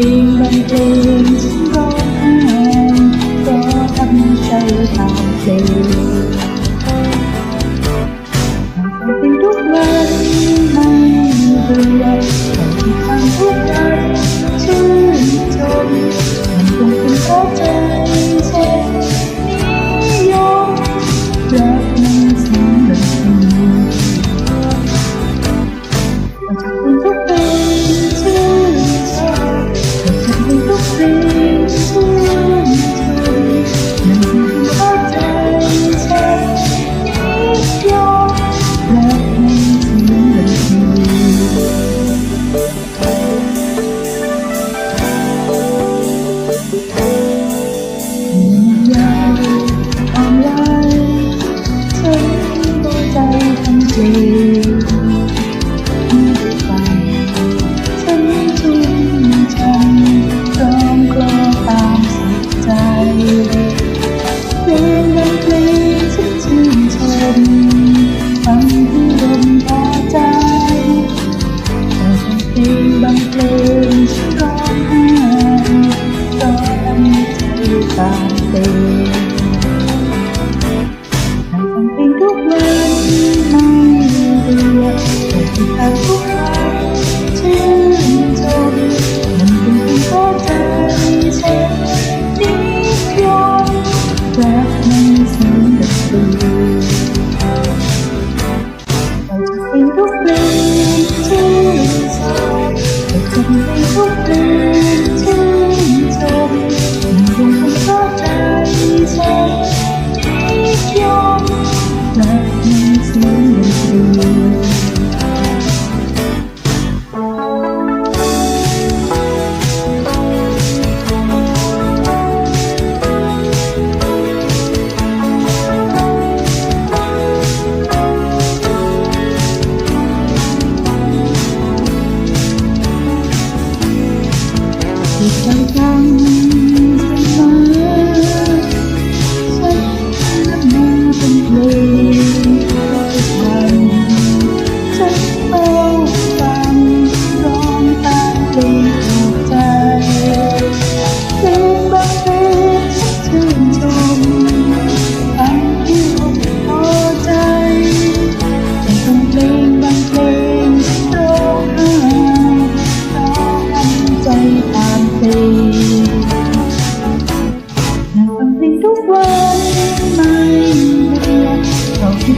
dream unfolds. ตาเองทำเป็นทุกวันไม่เดียวแต่ที่ตาทุก 감.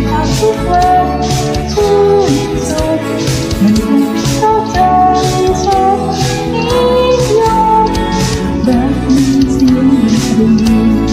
หากทุกวันที่สุดมันเป็นาชีวิยมมัยงมันเ